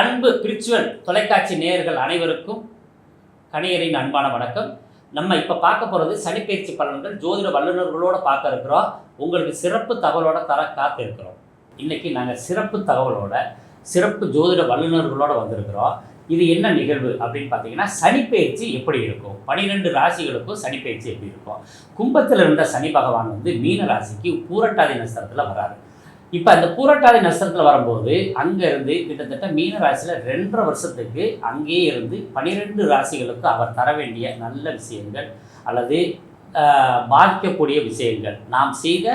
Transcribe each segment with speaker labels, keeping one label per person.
Speaker 1: அன்பு பிரிச்சுவல் தொலைக்காட்சி நேயர்கள் அனைவருக்கும் கணியரின் அன்பான வணக்கம். நம்ம இப்போ பார்க்க போகிறது சனிப்பயிற்சி பலன்கள் ஜோதிட வல்லுநர்களோட பார்க்க இருக்கிறோம். உங்களுக்கு சிறப்பு தகவலோட தர காத்து இருக்கிறோம் இன்னைக்கு நாங்கள் சிறப்பு தகவலோட சிறப்பு ஜோதிட வல்லுநர்களோடு வந்திருக்கிறோம். இது என்ன நிகழ்வு அப்படின்னு பார்த்தீங்கன்னா சனிப்பெயர்ச்சி எப்படி இருக்கும்? பனிரெண்டு ராசிகளுக்கும் சனிப்பெயர்ச்சி எப்படி இருக்கும்? கும்பத்தில் இருந்த சனி பகவான் வந்து மீன ராசிக்கு பூரட்டாதி நட்சத்திரத்தில் வராரு. இப்போ அந்த பூரட்டாதி நட்சத்திரத்தில் வரும்போது அங்கேருந்து கிட்டத்தட்ட மீன ராசியில் ரெண்டரை வருஷத்துக்கு அங்கேயே இருந்து பனிரெண்டு ராசிகளுக்கு அவர் தர வேண்டிய நல்ல விஷயங்கள் அல்லது பாதிக்கக்கூடிய விஷயங்கள். நாம் செய்த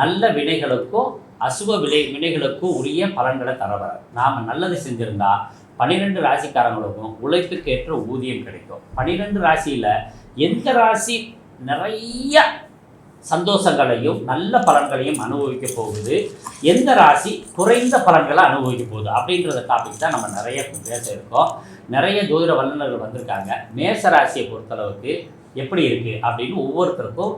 Speaker 1: நல்ல வினைகளுக்கும் அசுப விளை வினைகளுக்கும் உரிய பலன்களை தரவர் நாம் நல்லது செஞ்சுருந்தால் பன்னிரெண்டு ராசிக்காரங்களுக்கும் உழைப்புக்கேற்ற ஊதியம் கிடைக்கும். பன்னிரெண்டு ராசியில் எந்த ராசி நிறைய சந்தோஷங்களையும் நல்ல பலன்களையும் அனுபவிக்க போகுது? எந்த ராசி குறைந்த பலன்களை அனுபவிக்க போகுது? அப்படின்றத டாபிக் தான் நம்ம நிறைய பேச இருக்கோம். நிறைய ஜோதிட வல்லுநர்கள் வந்திருக்காங்க. மேச ராசியை பொறுத்தளவுக்கு எப்படி இருக்குது அப்படின்னு ஒவ்வொருத்தருக்கும்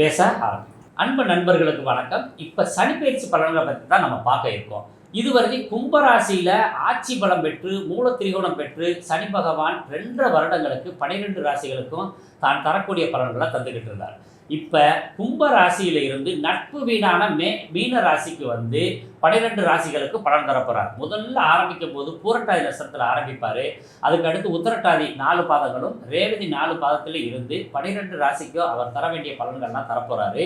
Speaker 1: பேச ஆரம்பிக்கும் அன்பு நண்பர்களுக்கு வணக்கம். இப்போ சனிப்பயிற்சி பலன்களை பற்றி தான் நம்ம பார்க்க இருக்கோம். இதுவரைக்கும் கும்பராசியில் ஆட்சி பலம் பெற்று மூல திரிகோணம் பெற்று சனி பகவான் ரெண்டரை வருடங்களுக்கு பனிரெண்டு ராசிகளுக்கும் தான் தரக்கூடிய பலன்களை தந்துக்கிட்டு இருந்தார். இப்போ கும்ப ராசியில இருந்து நட்பு வீணான மே மீன ராசிக்கு வந்து பனிரெண்டு ராசிகளுக்கு பலன் தரப்போகிறார் முதல்ல ஆரம்பிக்கும் போது பூரட்டாதி நட்சத்திரத்தில் ஆரம்பிப்பார். அதுக்கு அடுத்து உத்தரட்டாதி நாலு பாதங்களும் ரேவதி நாலு பாதத்தில் இருந்து பனிரெண்டு ராசிக்கும் அவர் தர வேண்டிய பலன்கள்லாம் தரப்போறாரு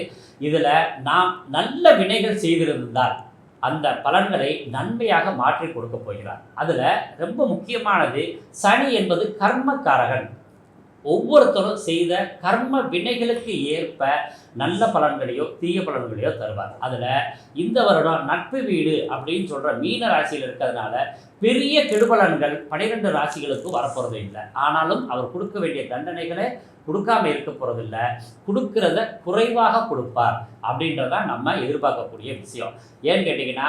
Speaker 1: இதில் நாம் நல்ல வினைகள் செய்திருந்தால் அந்த பலன்களை நன்மையாக மாற்றி கொடுக்க போகிறார். அதில் ரொம்ப முக்கியமானது சனி என்பது கர்மக்காரகன். ஒவ்வொருத்தரும் செய்த கர்ம வினைகளுக்கு ஏற்ப நல்ல பலன்களையோ தீய பலன்களையோ தருவார். அதில் இந்த வருடம் நட்பு வீடு அப்படின்னு சொல்கிற மீன ராசியில் இருக்கிறதுனால பெரிய கெடுபலன்கள் பனிரெண்டு ராசிகளுக்கு வரப்போகிறது இல்லை. ஆனாலும் அவர் கொடுக்க வேண்டிய தண்டனைகளை கொடுக்காம இருக்க போகிறதில்ல கொடுக்கறத குறைவாக கொடுப்பார் அப்படின்றதான் நம்ம எதிர்பார்க்கக்கூடிய விஷயம். ஏன்னு கேட்டிங்கன்னா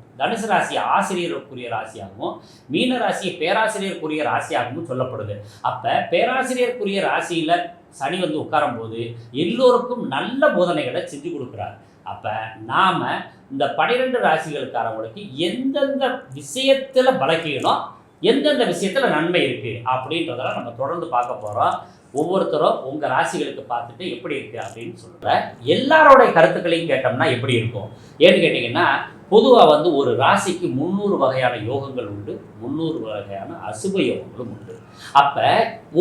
Speaker 1: தனுசு ராசி ஆசிரியருக்குரிய ராசியாகவும் மீன ராசியை பேராசிரியருக்குரிய ராசியாகவும் சொல்லப்படுது. அப்போ பேராசிரியருக்குரிய ராசியில் சனி வந்து உட்காரும் போது எல்லோருக்கும் நல்ல போதனைகளை செஞ்சு கொடுக்குறார். அப்போ நாம் இந்த பனிரெண்டு ராசிகளுக்காரவங்களுக்கு எந்தெந்த விஷயத்தில் பலக்கீனம் எந்தெந்த விஷயத்தில் நன்மை இருக்குது அப்படின்றதெல்லாம் நம்ம தொடர்ந்து பார்க்க போகிறோம் ஒவ்வொருத்தரும் உங்கள் ராசிகளுக்கு பார்த்துட்டு எப்படி இருக்குது அப்படின்னு சொல்கிற எல்லாரோடைய கருத்துக்களையும் கேட்டோம்னா எப்படி இருக்கும்? ஏன்னு கேட்டிங்கன்னா பொதுவாக வந்து ஒரு ராசிக்கு முந்நூறு வகையான யோகங்கள் உண்டு முந்நூறு வகையான அசுப யோகங்களும் உண்டு. அப்போ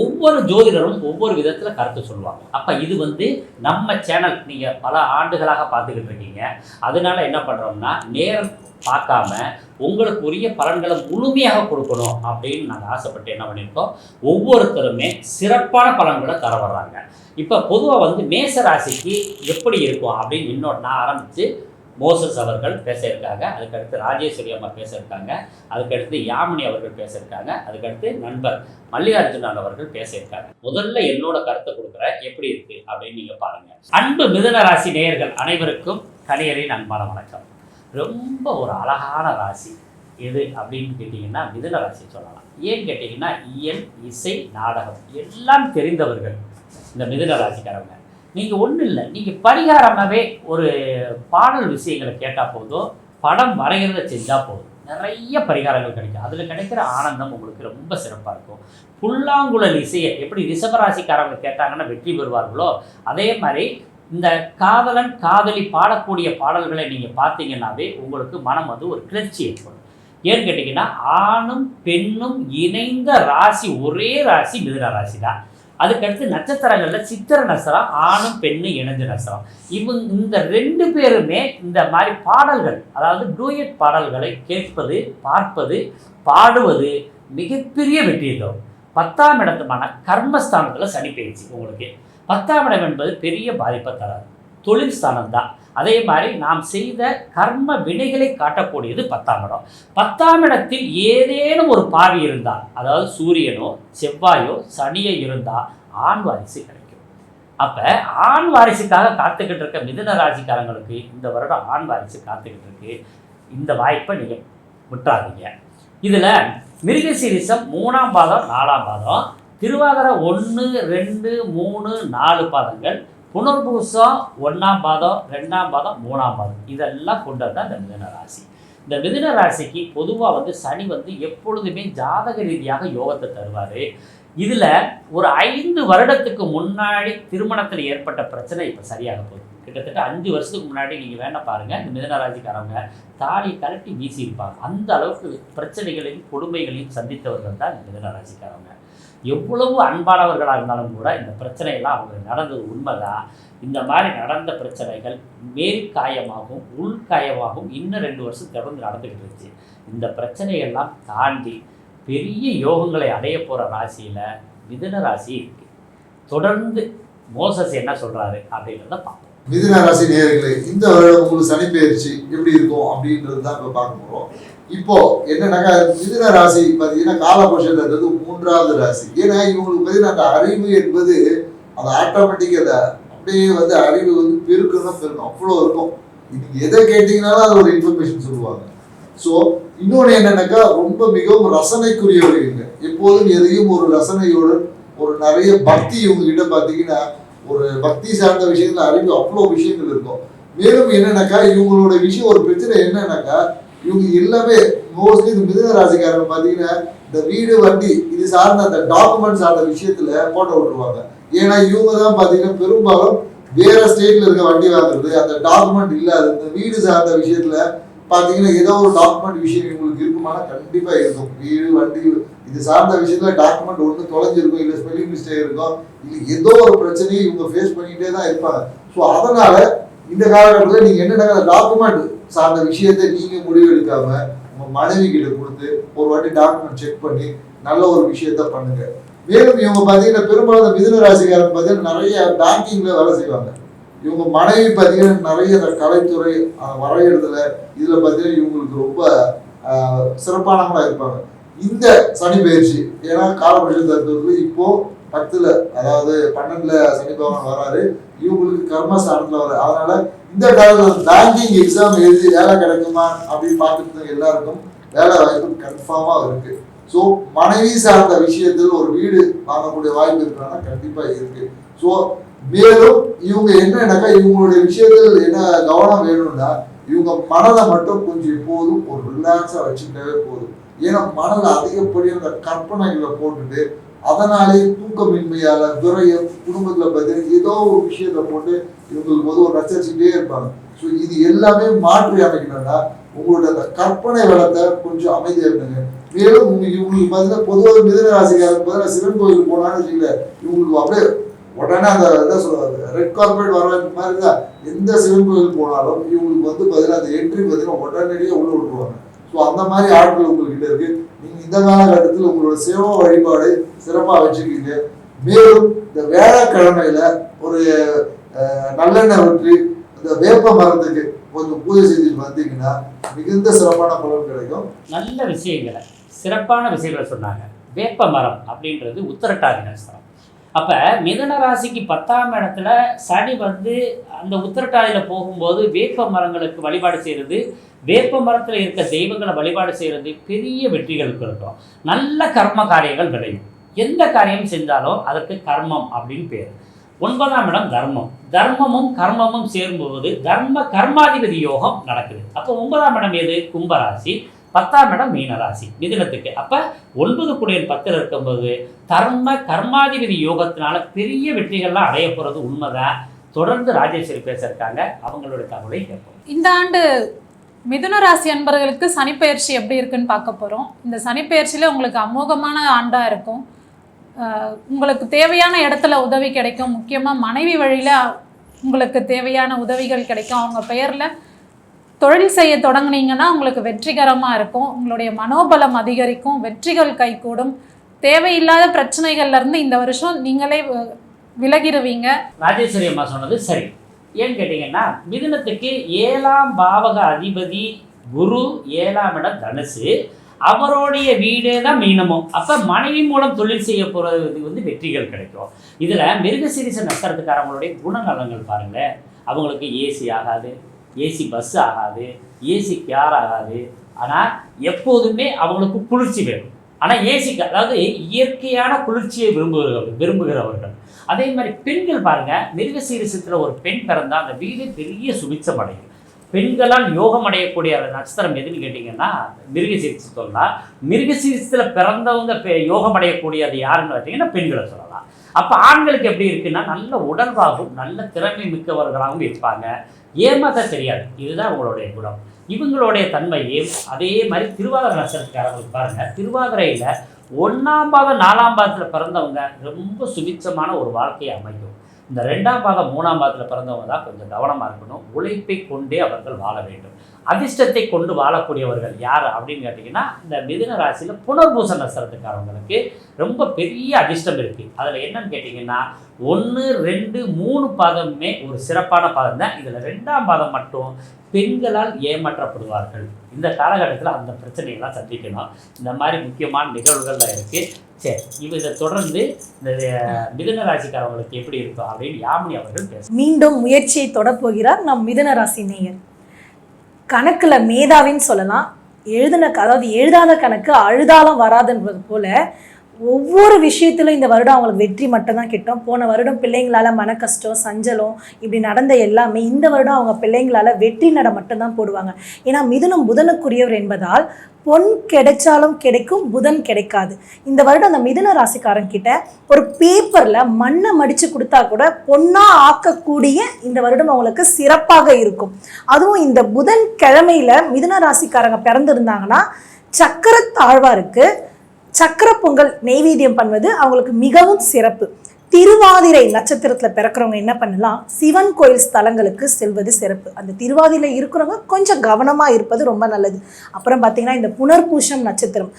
Speaker 1: ஒவ்வொரு ஜோதிடரும் ஒவ்வொரு விதத்தில் கருத்து சொல்லுவாங்க. அப்போ இது வந்து நம்ம சேனல் நீங்கள் பல ஆண்டுகளாக பார்த்துக்கிட்டு இருக்கீங்க. அதனால என்ன பண்ணுறோம்னா நேரம் பார்க்காம உங்களுக்கு உரிய பலன்களை முழுமையாக கொடுக்கணும் அப்படின்னு நாங்கள் ஆசைப்பட்டு என்ன பண்ணியிருக்கோம்? ஒவ்வொருத்தருமே சிறப்பான பலன்களை தர வர்றாங்க. இப்போ பொதுவாக வந்து மேச ராசிக்கு எப்படி இருக்கும் அப்படின்னு இன்னொன்று நான் ஆரம்பித்து மோசஸ் அவர்கள் பேச இருக்காங்க அதுக்கடுத்து ராஜேஸ்வரி அம்மா பேச இருக்காங்க அதுக்கடுத்து யாமினி அவர்கள் பேச இருக்காங்க அதுக்கடுத்து நண்பர் மல்லிகார்ஜுனன் அவர்கள் பேச இருக்காங்க முதல்ல என்னோட கருத்தை கொடுக்குறேன் எப்படி இருக்கு அப்படின்னு நீங்க பாருங்க. அன்பு மிதுன ராசி நேயர்கள் அனைவருக்கும் கணியரின் அன்பான வணக்கம். ரொம்ப ஒரு அழகான ராசி எது அப்படின்னு கேட்டிங்கன்னா மிதன ராசி சொல்லலாம். ஏன்னு கேட்டிங்கன்னா இயல் இசை நாடகம் எல்லாம் தெரிந்தவர்கள் இந்த மிதுன ராசிக்காரவங்க நீங்கள் ஒன்றும் இல்லை. நீங்கள் பரிகாரமாகவே ஒரு பாடல் விஷயங்களை கேட்டால் போதும் படம் வரைகிறத செஞ்சால் போதும். நிறைய பரிகாரங்கள் கிடைக்கும். அதில் கிடைக்கிற ஆனந்தம் உங்களுக்கு ரொம்ப சிறப்பாக இருக்கும். புல்லாங்குழல் இசையை எப்படி ரிஷபராசிக்காரங்க கேட்டாங்கன்னா வெற்றி பெறுவார்களோ அதே மாதிரி இந்த காதலன் காதலி பாடக்கூடிய பாடல்களை நீங்கள் பார்த்தீங்கன்னாவே உங்களுக்கு மனம் வந்து ஒரு கிளர்ச்சி ஏற்படும். ஏன்னு கேட்டிங்கன்னா ஆணும் பெண்ணும் இணைந்த ராசி ஒரே ராசி மிதுன ராசி தான் அதுக்கடுத்து நட்சத்திரங்களில் சித்திர நசரம் ஆணும் பெண்ணும் இணைஞ்ச நசரம் இவங்க இந்த ரெண்டு பேருமே இந்த மாதிரி பாடல்கள் அதாவது டூயட் பாடல்களை கேட்பது பார்ப்பது பாடுவது மிகப்பெரிய வெற்றி தரும் பத்தாம் இடத்துமான கர்மஸ்தானத்தில் சனி பயிற்சி உங்களுக்கு. பத்தாம் இடம் என்பது பெரிய பாதிப்பை தராது. தொழில் ஸ்தானம் தான் அதே மாதிரி நாம் செய்த கர்ம வினைகளை காட்டக்கூடியது பத்தாம் இடம். பத்தாம் இடத்தில் ஏதேனும் ஒரு பாவி இருந்தால் அதாவது சூரியனோ செவ்வாயோ சனியோ இருந்தால் ஆண் வாரிசு கிடைக்கும். அப்போ ஆண் வாரிசுக்காக காத்துக்கிட்டு இருக்க மிதுன ராசிக்காரங்களுக்கு இந்த வருடம் ஆண் வாரிசு காத்துக்கிட்டு இருக்கு. இந்த வாய்ப்பை நீங்கள் விட்டுறாதீங்க இதில் மிருகசீரிசம் மூணாம் பாதம் நாலாம் பாதம் திருவாதிரை ஒன்று ரெண்டு மூணு நாலு பாதங்கள் புனர்பூசம் ஒன்றாம் பாதம் ரெண்டாம் பாதம் மூணாம் பாதம். இதெல்லாம் கொண்டது தான் இந்த மிதன ராசி. இந்த மிதன ராசிக்கு பொதுவாக வந்து சனி வந்து எப்பொழுதுமே ஜாதக ரீதியாக யோகத்தை தருவார். இதில் ஒரு ஐந்து வருடத்துக்கு முன்னாடி திருமணத்தில் ஏற்பட்ட பிரச்சனை இப்போ சரியாக போகுது. கிட்டத்தட்ட அஞ்சு வருஷத்துக்கு முன்னாடி நீங்கள் வேணால் பாருங்கள் இந்த மிதனராஜிக்காரவங்க தாலி கலட்டி வீசியிருப்பாங்க. அந்த அளவுக்கு பிரச்சனைகளையும் கொடுமைகளையும் சந்தித்தவர்கள் தான் இந்த மிதனராசிக்காரவங்க எவ்வளவு அன்பானவர்களாக இருந்தாலும் கூட இந்த பிரச்சனையெல்லாம் அவங்க நடந்தது உண்மைதான். இந்த மாதிரி நடந்த பிரச்சனைகள் மேல் காயமாகவும் உள் காயமாகவும் இன்னும் ரெண்டு வருஷம் தொடர்ந்து நடந்துக்கிட்டு இருந்துச்சு. இந்த பிரச்சனையெல்லாம் தாண்டி பெரிய யோகங்களை அடைய போகிற ராசியில் மிதுன ராசி இருக்கு. தொடர்ந்து மோசஸ் என்ன சொல்கிறாரு அப்படின்றத பார்ப்போம்.
Speaker 2: மிதுன ராசி நேர்களை இந்த உங்களுக்கு சனி பயிற்சி எப்படி இருக்கும் அப்படின்றது தான் இப்போ பார்க்க போகிறோம் இப்போ என்னன்னாக்கா மிதுன ராசி பார்த்தீங்கன்னா காலபுருஷன்றது மூன்றாவது ராசி. ஏன்னா இவங்களுக்கு பார்த்தீங்கன்னா அந்த அறிவு என்பது அது ஆட்டோமேட்டிக்காக அப்படியே வந்து அறிவு வந்து பெருக்கணும் பெருக்கும் அவ்வளோ இருக்கும். நீங்க எதை கேட்டிங்கனாலும் அது ஒரு இன்ஃபர்மேஷன் சொல்லுவாங்க. ஸோ இன்னொன்று என்னன்னாக்கா ரொம்ப மிகவும் ரசனைக்குரியவர்கள் எப்போதும் எதையும் ஒரு ரசனையோடு ஒரு நிறைய பக்தி இவங்ககிட்ட பார்த்தீங்கன்னா ஒரு பக்தி சார்ந்த விஷயத்தில் அறிவு அவ்வளோ விஷயங்கள் இருக்கும். மேலும் என்னன்னாக்கா இவங்களோட விஷயம் ஒரு பிரச்சனை என்னன்னாக்கா இவங்க எல்லாமே மோஸ்ட்லி இந்த மிதுன ராசிக்காரங்க பார்த்தீங்கன்னா இந்த வீடு வண்டி இது சார்ந்த அந்த டாக்குமெண்ட் சார்ந்த விஷயத்துல போட்டோ விட்டுருவாங்க. ஏன்னா இவங்க தான் பார்த்தீங்கன்னா பெரும்பாலும் வேற ஸ்டேட்ல இருக்க வண்டி வாங்குறது. அந்த டாக்குமெண்ட் இல்லாத இந்த வீடு சார்ந்த விஷயத்துல பார்த்தீங்கன்னா ஏதோ ஒரு டாக்குமெண்ட் விஷயம் இவங்களுக்கு இருக்குமானா கண்டிப்பா இருக்கும். வீடு வண்டி இது சார்ந்த விஷயத்துல டாக்குமெண்ட் ஒன்று தொலைஞ்சிருக்கும் இல்லை ஸ்பெல்லிங் மிஸ்டேக் இருக்கும் இல்லை ஏதோ ஒரு பிரச்சனையை இவங்க ஃபேஸ் பண்ணிக்கிட்டே தான் இருப்பாங்க. ஸோ அதனால இந்த காலகட்டத்தில் நீங்க என்னென்ன டாக்குமெண்ட் சார்ந்த விஷயத்தை நீங்க முடிவெடுக்காம உங்க மனைவி கிட்ட கொடுத்து ஒரு வாட்டி டாக்குமெண்ட் செக் பண்ணி நல்ல ஒரு விஷயத்த பண்ணுங்க. மேலும் இவங்க பார்த்தீங்கன்னா பெரும்பாலும் மிதுன ராசிக்காரன் பார்த்தீங்கன்னா நிறைய பேங்கிங்ல வேலை செய்வாங்க. இவங்க மனைவி பார்த்தீங்கன்னா நிறைய இந்த கலைத்துறை அஹ், இதில் இதுல பார்த்தீங்கன்னா இவங்களுக்கு ரொம்ப சிறப்பானவங்களாக சிறப்பானவங்களா இருப்பாங்க. இந்த சனி பயிற்சி ஏன்னா காலபுருஷ தத்துவத்துல இப்போ பத்துல அதாவது பன்னெண்டுல சனி பகவான் வராரு இவங்களுக்கு கர்மஸ்தானத்துல வர அதனால இந்த காலத்துல பேங்கிங் எக்ஸாம் எழுதி வேலை கிடைக்குமா அப்படின்னு பார்த்துட்டு எல்லாருக்கும் வேலை வாய்ப்பு கன்ஃபார்மா இருக்கு. ஸோ மனைவி சார்ந்த விஷயத்தில் ஒரு வீடு வாங்கக்கூடிய வாய்ப்பு இருக்கிறான்னா கண்டிப்பா இருக்கு. ஸோ மேலும் இவங்க என்னன்னாக்கா இவங்களுடைய விஷயத்தில் என்ன கவனம் வேணும்னா இவங்க மனதை மட்டும் கொஞ்சம் எப்போதும் ஒரு ரிலாக்ஸா வச்சுக்கிட்டே போதும். ஏன்னா மனதில் அதிகப்படியான கற்பனைகளை போட்டுட்டு அதனாலே தூக்கமின்மையால துறையம் குடும்பத்துல பார்த்தீங்கன்னா ஏதோ ஒரு விஷயத்தை போட்டு இவங்களுக்கு போது ஒரு நச்சரிச்சுட்டே இருப்பாங்க. ஸோ இது எல்லாமே மாற்றி அமைக்கணும்னா உங்களோட அந்த கற்பனை வளத்தை கொஞ்சம் அமைதியாக இருந்துங்க. மேலும் உங்களுக்கு இவங்களுக்கு பார்த்தீங்கன்னா பொதுவாக மிதன ராசிக்காரங்க பார்த்தீங்கன்னா சிவன் கோயிலுக்கு போனான்னு வச்சுக்கல இவங்களுக்கு அப்படியே உடனே அந்த என்ன சொல்லுவாங்க ரெட் கார்பரேட் வர மாதிரி தான் எந்த சிவன் கோயில் போனாலும் இவங்களுக்கு வந்து பார்த்தீங்கன்னா அந்த என்ட்ரி பார்த்தீங்கன்னா உடனடியாக உள்ள விட்டுருவாங்க. ஸோ அந்த மாதிரி ஆட்கள் உங்ககிட்ட இருக்கு. நீங்க இந்த காலகட்டத்தில் உங்களோட சேவா வழிபாடு சிறப்பா வச்சுக்கீங்க. மேலும் இந்த வியாழக்கிழமையில ஒரு அஹ், நல்லெண்ணெய் ஊற்றி இந்த வேப்ப மரத்துக்கு கொஞ்சம் பூஜை செஞ்சுட்டு வந்தீங்கன்னா மிகுந்த சிறப்பான பலன் கிடைக்கும்.
Speaker 1: நல்ல விஷயங்களை சிறப்பான விஷயங்களை சொன்னாங்க. வேப்ப மரம் அப்படின்றது உத்தரட்டாதி நட்சத்திரம். அப்போ மிதன ராசிக்கு பத்தாம் இடத்துல சனி வந்து அந்த உத்திரட்டாதியில் போகும்போது வேப்ப மரங்களுக்கு வழிபாடு செய்கிறது வேப்ப மரத்தில் இருக்க தெய்வங்களை வழிபாடு செய்கிறது பெரிய வெற்றிகளுக்கு இருக்கும் நல்ல கர்ம காரியங்கள் விளையும். எந்த காரியம் செஞ்சாலும் அதற்கு கர்மம் அப்படின்னு பேர். ஒன்பதாம் இடம் தர்மம். தர்மமும் கர்மமும் சேரும்போது தர்ம கர்மாதிபதி யோகம் நடக்குது. அப்போ ஒன்பதாம் இடம் எது? கும்பராசி. பத்தாம் இடம் மீனராசி. மிதுனத்துக்கு. அப்போ ஒன்பது குடியன் பத்தில் இருக்கும்போது தர்ம கர்மாதிபதி யோகத்தினால பெரிய வெற்றிகள்லாம் அடைய போகிறது உண்மைதான். தொடர்ந்து ராஜேஸ்வரி பேச இருக்காங்க அவங்களுடைய தகவலை கேட்போம்.
Speaker 3: இந்த ஆண்டு மிதுன ராசி அன்பர்களுக்கு சனிப்பெயர்ச்சி எப்படி இருக்குன்னு பார்க்க போகிறோம் இந்த சனிப்பெயர்ச்சியில் உங்களுக்கு அமோகமான ஆண்டாக இருக்கும். உங்களுக்கு தேவையான இடத்துல உதவி கிடைக்கும். முக்கியமாக மனைவி வழியில் உங்களுக்கு தேவையான உதவிகள் கிடைக்கும். அவங்க பெயரில் தொழில் செய்ய தொடங்குனீங்கன்னா உங்களுக்கு வெற்றிகரமாக இருக்கும். உங்களுடைய மனோபலம் அதிகரிக்கும். வெற்றிகள் கைகூடும். தேவையில்லாத பிரச்சனைகள்லேருந்து இந்த வருஷம் நீங்களே விலகிடுவீங்க
Speaker 1: ராஜேஸ்வரி அம்மா சொன்னது சரி. ஏன்னு கேட்டிங்கன்னா மிதுனத்துக்கு ஏழாம் பாவக அதிபதி குரு ஏழாம் இடம் தனுசு. அவருடைய வீடே தான் மீனமும். அப்போ மனைவி மூலம் தொழில் செய்ய போகிறதுக்கு வந்து வெற்றிகள் கிடைக்கும். இதில் மிருகசீரிச நட்சத்திரத்துக்காரங்களுடைய குணநலங்கள் பாருங்கள் அவங்களுக்கு ஏசி ஆகாது ஏசி பஸ் ஆகாது ஏசி கேர் ஆகாது. ஆனால் எப்போதுமே அவங்களுக்கு குளிர்ச்சி வேணும். ஆனால் ஏசிக்கு அதாவது இயற்கையான குளிர்ச்சியை விரும்புகிறவர்கள் விரும்புகிறவர்கள். அதே மாதிரி பெண்கள் பாருங்க மிருகசீரிசத்தில் ஒரு பெண் பிறந்தால் அந்த வீடு பெரிய சுபிச்சம் அடையும். பெண்களால் யோகம் அடையக்கூடிய நட்சத்திரம் எதுன்னு கேட்டிங்கன்னா மிருகசீரிசம் சொல்லலாம். மிருகசீரிசத்தில் பிறந்தவங்க பெ- யோகம் அடையக்கூடிய அது யாருன்னு பார்த்தீங்கன்னா பெண்களை சொல்லலாம். அப்போ ஆண்களுக்கு எப்படி இருக்குன்னா நல்ல உடல்வாகவும் நல்ல திறமை மிக்கவர்களாகவும் இருப்பாங்க. ஏமாத்த தெரியாது. இதுதான் உங்களுடைய குணம். இவங்களுடைய தன்மையும் அதே மாதிரி திருவாதிரை நட்சத்திரக்காரங்களுக்கு பாருங்க. திருவாதிரையில் ஒன்றாம் பாதம் நாலாம் பாதத்தில் பிறந்தவங்க ரொம்ப சுபிச்சமான ஒரு வாழ்க்கையை அமையும் இந்த ரெண்டாம் பாதம் மூணாம் பாதத்தில் பிறந்தவங்க தான் கொஞ்சம் கவனமாக இருக்கணும். உழைப்பை கொண்டே அவர்கள் வாழ வேண்டும். அதிர்ஷ்டத்தை கொண்டு வாழக்கூடியவர்கள் யார் அப்படின்னு கேட்டிங்கன்னா இந்த மிதுன ராசியில் புனர்பூச நட்சத்திரத்துக்காரவங்களுக்கு ரொம்ப பெரிய அதிர்ஷ்டம் இருக்குது அதில் என்னன்னு கேட்டிங்கன்னா ஒன்று ரெண்டு மூணு பாதமுமே ஒரு சிறப்பான பாதம் தான் இதில் ரெண்டாம் பாதம் மட்டும் பெண்களால் ஏமாற்றப்படுவார்கள். இந்த காலகட்டத்தில் அந்த பிரச்சனைகள்லாம் சந்திக்கணும். இந்த மாதிரி முக்கியமான நிகழ்வுகள்லாம் இருக்குது சரி இவ இதை தொடர்ந்து இந்த மிதன ராசிக்காரவங்களுக்கு எப்படி இருக்கும் அப்படின்னு யாமினி அவர்கள் பேச
Speaker 4: மீண்டும் முயற்சியை தொடப்போகிறார் நம் மிதன ராசி நேயர். கணக்கில் மேதாவின்னு சொல்லலாம். எழுதின க- அதாவது எழுதாத கணக்கு அழுதாலும் வராதுன்றது போல ஒவ்வொரு விஷயத்திலும் இந்த வருடம் அவங்களுக்கு வெற்றி மட்டும்தான் கிட்டும். போன வருடம் பிள்ளைங்களால மன கஷ்டம் சஞ்சலம் இப்படி நடந்த எல்லாமே இந்த வருடம் அவங்க பிள்ளைங்களால வெற்றி நட மட்டும்தான் போடுவாங்க. ஏன்னா மிதுனம் புதனுக்குரியவர் என்பதால் பொன் கிடைச்சாலும் கிடைக்கும் புதன் கிடைக்காது. இந்த வருடம் அந்த மிதுன ராசிக்காரன் கிட்ட ஒரு பேப்பரில் மண்ணை மடித்து கொடுத்தா கூட பொண்ணாக ஆக்கக்கூடிய இந்த வருடம் அவங்களுக்கு சிறப்பாக இருக்கும். அதுவும் இந்த புதன் கிழமையில் மிதுன ராசிக்காரங்க பிறந்திருந்தாங்கன்னா சக்கர தாழ்வாருக்கு சக்கர பொங்கல் நெய்வேத்தியம் பண்ணுவது அவங்களுக்கு மிகவும் சிறப்பு. திருவாதிரை நட்சத்திரத்தில் பிறக்கிறவங்க என்ன பண்ணலாம்? சிவன் கோயில் ஸ்தலங்களுக்கு செல்வது சிறப்பு. அந்த திருவாதிரை இருக்கிறவங்க கொஞ்சம் கவனமாக இருப்பது ரொம்ப நல்லது. அப்புறம் பார்த்தீங்கன்னா இந்த புனர்பூஷம் நட்சத்திரம்.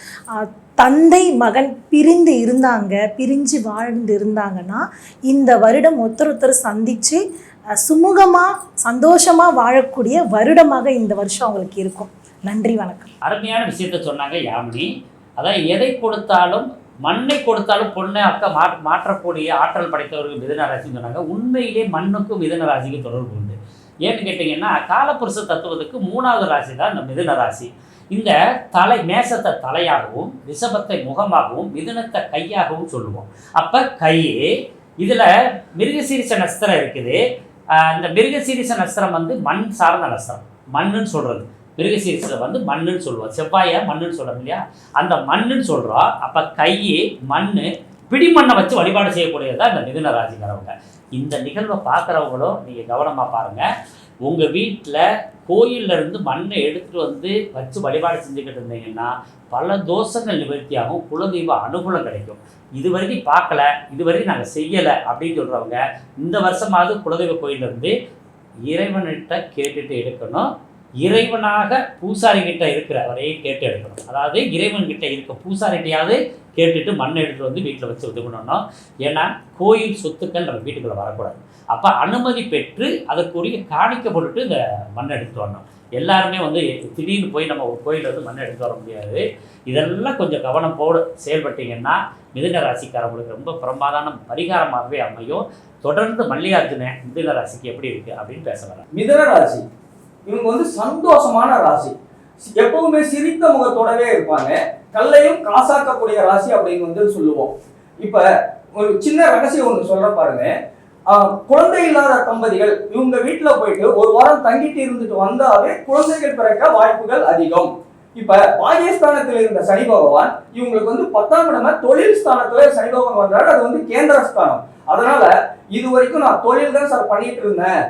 Speaker 4: தந்தை மகன் பிரிந்து இருந்தாங்க பிரிஞ்சு வாழ்ந்து இருந்தாங்கன்னா இந்த வருடம் ஒருத்தர் ஒருத்தர் சந்தித்து சுமூகமாக சந்தோஷமாக வாழக்கூடிய வருடமாக இந்த வருஷம் அவங்களுக்கு இருக்கும். நன்றி வணக்கம்.
Speaker 1: அருமையான விஷயத்த சொன்னாங்க யாமினி. அதான் எதை கொடுத்தாலும் மண்ணை கொடுத்தாலும் பொண்ணை அக்கா மா மாற்றக்கூடிய ஆற்றல் படைத்தவர்கள் மிதன ராசின்னு சொன்னாங்க. உண்மையிலே மண்ணுக்கும் மிதன ராசிக்கும் தொடர்பு உண்டு. ஏன்னு கேட்டிங்கன்னா காலப்புருஷ தத்துவத்துக்கு மூணாவது ராசி தான் இந்த மிதுன ராசி. இந்த தலை மேசத்தை தலையாகவும் ரிஷபத்தை முகமாகவும் மிதுனத்தை கையாகவும் சொல்லுவோம். அப்போ கை இதில் மிருகசீரிச நஸ்திரம் இருக்குது. இந்த மிருகசீரிச நஸ்திரம் வந்து மண் சார்ந்த நஸ்திரம் மண்ணுன்னு சொல்கிறது மிருகசீரிசில் வந்து மண்ணுன்னு சொல்லுவோம் செவ்வாயை மண்ணுன்னு சொல்கிறோம் இல்லையா? அந்த மண்ணுன்னு சொல்கிறோம் அப்போ கை மண் பிடிமண்ணை வச்சு வழிபாடு செய்யக்கூடியது தான் இந்த மிதுன ராசிக்காரவங்க. இந்த நிகழ்வை பார்க்குறவங்களும் நீங்கள் கவனமாக பாருங்கள் உங்கள் வீட்டில் கோயில்ல இருந்து மண்ணை எடுத்துகிட்டு வந்து வச்சு வழிபாடு செஞ்சுக்கிட்டு இருந்தீங்கன்னா பல தோஷங்கள் நிவர்த்தியாகும் குலதெய்வ அனுகூலம் கிடைக்கும். இது வரைக்கும் பார்க்கல இது வரைக்கும் நாங்கள் செய்யலை அப்படின்னு சொல்கிறவங்க இந்த வருஷமாவது குலதெய்வ கோயிலேருந்து இறைவன்கிட்ட கேட்டுட்டு எடுக்கணும் இறைவனாக பூசாரி இருக்கிற வரையை கேட்டு எடுக்கணும். அதாவது இறைவன் கிட்ட இருக்க பூசாரிகிட்டையாவது கேட்டுட்டு மண்ணை எடுத்துகிட்டு வந்து வீட்டில் வச்சு இது பண்ணணும் ஏன்னா கோயில் சொத்துக்கள் நம்ம வீட்டுக்குள்ளே வரக்கூடாது. அப்போ அனுமதி பெற்று அதற்குரிய காணிக்க போட்டுட்டு இந்த மண்ணை எடுத்து வரணும். எல்லாருமே வந்து திடீர்னு போய் நம்ம ஒரு கோயில் வந்து மண்ணை எடுத்து வர முடியாது. இதெல்லாம் கொஞ்சம் கவனப்போடு செயல்பட்டீங்கன்னா மிதுன ராசிக்காரவங்களுக்கு ரொம்ப பிரமாதான பரிகாரமாகவே அமையும். தொடர்ந்து மல்லிகார்ஜுன மிதுன ராசிக்கு எப்படி இருக்குது அப்படின்னு பேச வரேன்.
Speaker 5: மிதுன ராசி. இவங்க வந்து சந்தோஷமான ராசி. எப்பவுமே சிரித்த முகத்தோடவே இருப்பாங்க. கல்லையும் காசாக்கக்கூடிய ராசி அப்படின்னு வந்து சொல்லுவோம். இப்ப ஒரு சின்ன ரகசியம் ஒன்று சொல்ற பாருங்க. குழந்தை இல்லாத தம்பதிகள் இவங்க வீட்டில் போயிட்டு ஒரு வாரம் தங்கிட்டு இருந்துட்டு வந்தாவே குழந்தைகள் பிறக்க வாய்ப்புகள் அதிகம். இப்ப பாகிஸ்தானத்தில் இருந்த சனி பகவான் இவங்களுக்கு வந்து பத்தாம் இடமா தொழில் ஸ்தானத்துல சனி பகவான் வந்தாரு அது வந்து கேந்திர ஸ்தானம் அதனால இது வரைக்கும் நான் தொழில் தான் சார் பண்ணிட்டு இருந்தேன்.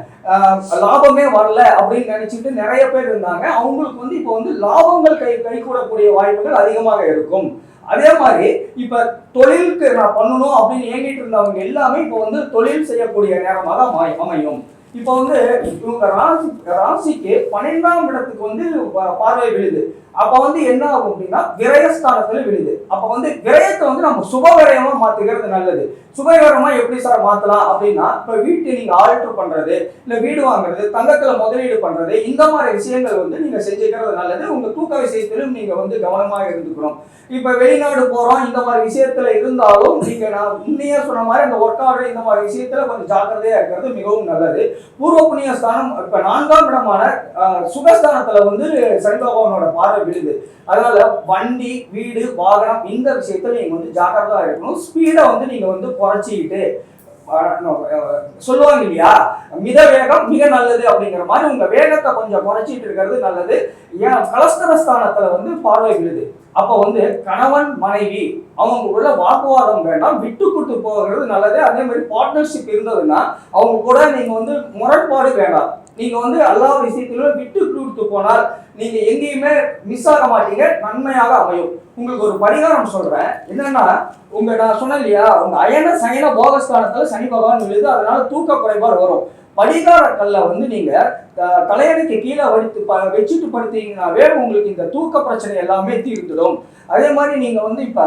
Speaker 5: லாபமே வரல அப்படின்னு நினைச்சிட்டு நிறைய பேர் இருந்தாங்க. அவங்களுக்கு வந்து இப்போ வந்து லாபங்கள் கை கை கூடக்கூடிய வாய்ப்புகள் அதிகமாக இருக்கும். அதே மாதிரி இப்ப தொழிலுக்கு நான் பண்ணணும் அப்படின்னு ஏங்கிட்டு இருந்தவங்க எல்லாமே இப்போ வந்து தொழில் செய்யக்கூடிய நேரமாக தான் அமையும். இப்போ வந்து இவங்க ராசி ராசிக்கு பன்னெண்டாம் இடத்துக்கு வந்து பார்வை விழுது. அப்ப வந்து என்ன ஆகும் அப்படின்னா விரயஸ்தானத்துல விழுது. அப்ப வந்து விரயத்தை வந்து நம்ம சுப விரயமா மாத்திக்கிறது நல்லது. சுபவிரயமா எப்படி சார் மாத்தலாம் அப்படின்னா இப்ப வீட்டை நீங்க ஆல்டர் பண்றது இல்ல வீடு வாங்குறது தங்கத்துல முதலீடு பண்றது இந்த மாதிரி விஷயங்கள் வந்து நீங்க செஞ்சுக்கிறது நல்லது. உங்க தூக்க விஷயத்திலும் நீங்க வந்து கவனமாக இருந்துக்கணும். இப்ப வெளிநாடு போறோம் இந்த மாதிரி விஷயத்துல இருந்தாலும் நீங்க நான் உண்மையா சொன்ன மாதிரி அந்த ஒர்க் ஆர்டர் இந்த மாதிரி விஷயத்துல கொஞ்சம் ஜாக்கிரதையா இருக்கிறது மிகவும் நல்லது. பூர்வ புண்ணிய ஸ்தானம் இப்ப நான்காம் இடமான சுகஸ்தானத்துல வந்து சனி பகவானோட பார்வை விழுது. அதனால வண்டி வீடு வாகனம் இந்த விஷயத்துல நீங்க வந்து ஜாக்கிரதா இருக்கணும். ஸ்பீடை வந்து நீங்க வந்து குறைச்சிக்கிட்டு சொல்லுவாங்க இல்லையா? மித வேகம் மிக நல்லது அப்படிங்கிற மாதிரி உங்க வேகத்தை கொஞ்சம் குறைச்சிட்டு இருக்கிறது நல்லது. ஏன் கலஸ்தர ஸ்தானத்துல வந்து பார்வை விழுது. அப்போ வந்து கணவன் மனைவி அவங்களுக்குள்ள உள்ள வாக்குவாதம் வேண்டாம் விட்டு கொடுத்து போகிறது நல்லது. அதே மாதிரி பார்ட்னர்ஷிப் இருந்ததுன்னா அவங்க கூட நீங்க வந்து முரண்பாடு வேண்டாம். நீங்க வந்து எல்லா விஷயத்திலும் விட்டு கொடுத்து போனால் நீங்க எங்கேயுமே மிஸ் ஆக மாட்டீங்க நன்மையாக அமையும். உங்களுக்கு ஒரு பரிகாரம் சொல்றேன். என்னன்னா உங்க நான் சொன்னேன் இல்லையா உங்க அயன சயன போகஸ்தானத்துல சனி பகவான் விழுது அதனால தூக்க குறைபாடு வரும். படிகார கல்ல வந்து நீங்க தலையணைக்கு கீழே வடித்து ப- வச்சுட்டு படுத்தீங்கன்னாவே உங்களுக்கு இந்த தூக்க பிரச்சனை எல்லாமே தீர்ந்துடும். அதே மாதிரி நீங்க வந்து இப்ப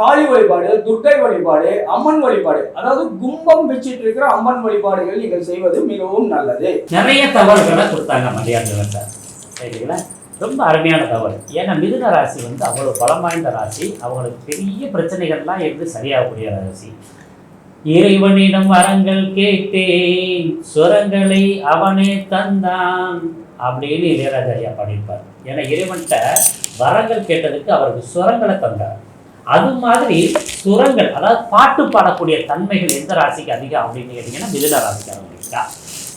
Speaker 5: காளி வழிபாடு துர்கை வழிபாடு அம்மன் வழிபாடு அதாவது கும்பம் வச்சிட்டு இருக்கிற அம்மன் வழிபாடுகள் நீங்கள் செய்வது மிகவும் நல்லது.
Speaker 1: நிறைய தவறுகளை கொடுத்தாங்க மரியாதை சரிங்களா? ரொம்ப அருமையான தவறு. ஏன்னா மிதுன ராசி வந்து அவ்வளோ பலம் வாய்ந்த ராசி. அவங்களுக்கு பெரிய பிரச்சனைகள்லாம் இருந்து சரியாகக்கூடிய ராசி? இறைவனிடம் வரங்கள் கேட்டேன். சுரங்களை அவனே தந்தான் அப்படின்னு இளையராஜா ஐயா பாடியிருப்பார். ஏன்னா இறைவன்கிட்ட வரங்கள் கேட்டதுக்கு அவருக்கு சுரங்களை தந்தார். அது மாதிரி சுரங்கள் அதாவது பாட்டு பாடக்கூடிய தன்மைகள் எந்த ராசிக்கு அதிகம் அப்படின்னு கேட்டிங்கன்னா மிதுன ராசிக்காரங்களுக்கு தான்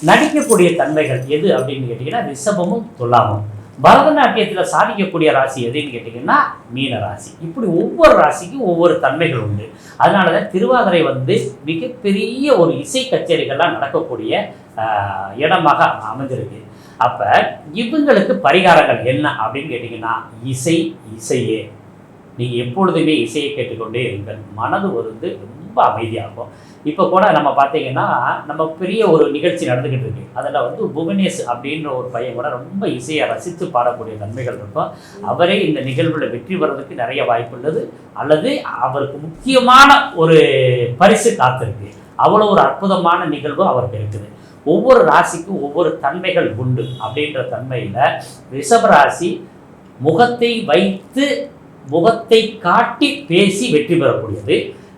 Speaker 1: நடிக்கக்கூடிய தன்மைகள் எது அப்படின்னு கேட்டிங்கன்னா ரிஷபமும் துலாமும். பரதநாட்டியத்தில் சாதிக்கக்கூடிய ராசி எதுன்னு கேட்டிங்கன்னா மீன ராசி. இப்படி ஒவ்வொரு ராசிக்கும் ஒவ்வொரு தன்மைகள் உண்டு. அதனால தான் திருவாதிரை வந்து மிகப்பெரிய ஒரு இசை கச்சேரிகள்லாம் நடக்கக்கூடிய இடமாக அமைஞ்சிருக்கு. அப்போ இவங்களுக்கு பரிகாரங்கள் என்ன அப்படின்னு கேட்டிங்கன்னா இசை இசையே. நீங்கள் எப்பொழுதுமே இசையை கேட்டுக்கொண்டே இருங்கள். மனது வந்து ரொம்ப அமைதியாகும். இப்போ கூட நம்ம பார்த்தீங்கன்னா நம்ம பெரிய ஒரு நிகழ்ச்சி நடந்துக்கிட்டு இருக்கு. அதில் வந்து புவனேஷ் அப்படின்ற ஒரு பையன் கூட ரொம்ப இசையை ரசித்து பாடக்கூடிய நன்மைகள் இருக்கும். அவரே இந்த நிகழ்வில் வெற்றி பெறதுக்கு நிறைய வாய்ப்பு உள்ளது. அல்லது அவருக்கு முக்கியமான ஒரு பரிசு காத்திருக்கு. அவ்வளோ ஒரு அற்புதமான நிகழ்வு அவருக்கு இருக்குது. ஒவ்வொரு ராசிக்கும் ஒவ்வொரு தன்மைகள் உண்டு அப்படின்ற தன்மையில் ரிஷபராசி முகத்தை வைத்து முகத்தை காட்டி பேசி வெற்றி பெறக்கூடியது.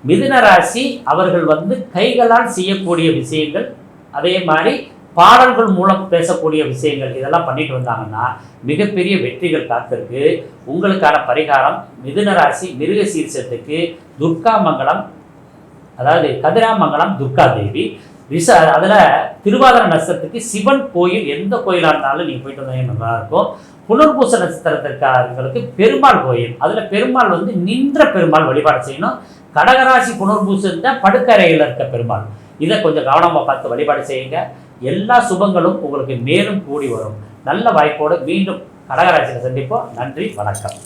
Speaker 1: மிதுன ராசி அவர்கள் வந்து கைகளால் செய்யக்கூடிய விஷயங்கள் அதே மாதிரி பாடல்கள் மூலம் பேசக்கூடிய விஷயங்கள் இதெல்லாம் பண்ணிட்டு வந்தாங்கன்னா மிகப்பெரிய வெற்றிகள் காத்திருக்கு. உங்களுக்கான பரிகாரம் மிதுன ராசி மிருக சீர்ஷத்துக்கு துர்காமங்கலம் அதாவது கதிராமங்கலம் துர்கா தேவி ரிஷ அதில் திருவாதிரை நட்சத்திரத்துக்கு சிவன் கோயில் எந்த கோயிலாக இருந்தாலும் நீங்கள் போயிட்டு வந்தீங்க நல்லாயிருக்கும் புனர்பூச நட்சத்திரத்திற்காரங்களுக்கு பெருமாள் கோயில். அதில் பெருமாள் வந்து நின்ற பெருமாள் வழிபாடு செய்யணும். கடகராசி புனர்பூசத்தை படுக்கரையில் இருக்க பெருமாள். இதை கொஞ்சம் கவனமாக பார்த்து வழிபாடு செய்யுங்க. எல்லா சுபங்களும் உங்களுக்கு மேலும் கூடி வரும். நல்ல வாய்ப்போடு மீண்டும் கடகராசியில் சந்திப்போம். நன்றி வணக்கம்.